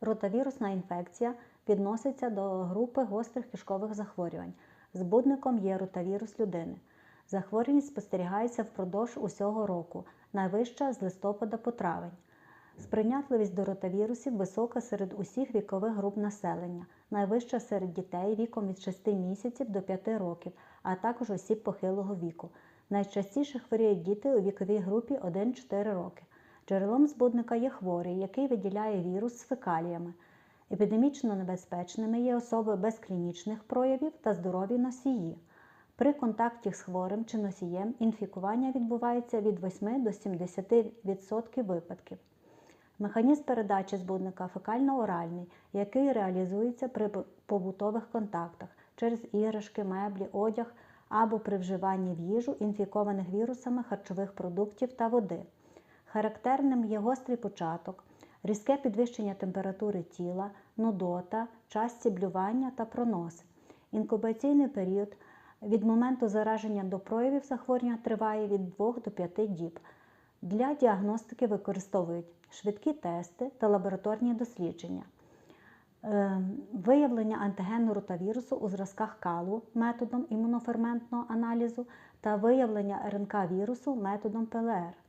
Ротавірусна інфекція відноситься до групи гострих кишкових захворювань. Збудником є ротавірус людини. Захворюваність спостерігається впродовж усього року, найвища з листопада по травень. Сприйнятливість до ротавірусів висока серед усіх вікових груп населення, найвища серед дітей віком від 6 місяців до 5 років, а також осіб похилого віку. Найчастіше хворіють діти у віковій групі 1-4 роки. Джерелом збудника є хворий, який виділяє вірус з фекаліями. Епідемічно небезпечними є особи без клінічних проявів та здорові носії. При контакті з хворим чи носієм інфікування відбувається від 8 до 70% випадків. Механізм передачі збудника фекально-оральний, який реалізується при побутових контактах через іграшки, меблі, одяг або при вживанні в їжу інфікованих вірусами харчових продуктів та води. Характерним є гострий початок, різке підвищення температури тіла, нудота, часті блювання та проноси. Інкубаційний період від моменту зараження до проявів захворювання триває від 2 до 5 діб. Для діагностики використовують швидкі тести та лабораторні дослідження. Е, Виявлення антигену ротавірусу у зразках калу методом імуноферментного аналізу та виявлення РНК вірусу методом ПЛР.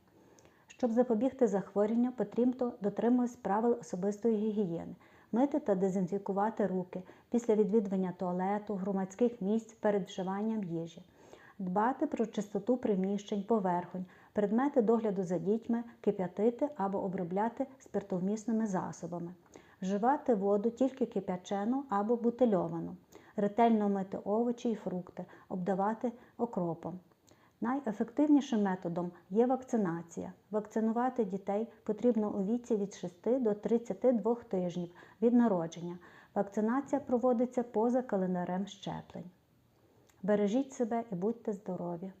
Щоб запобігти захворюванню, потрібно дотримуватись правил особистої гігієни, мити та дезінфікувати руки після відвідування туалету, громадських місць перед вживанням їжі, дбати про чистоту приміщень, поверхонь, предмети догляду за дітьми, кип'ятити або обробляти спиртовмісними засобами, вживати воду тільки кип'ячену або бутильовану, ретельно мити овочі і фрукти, обдавати окропом. Найефективнішим методом є вакцинація. Вакцинувати дітей потрібно у віці від 6 до 32 тижнів від народження. Вакцинація проводиться поза календарем щеплень. Бережіть себе і будьте здорові!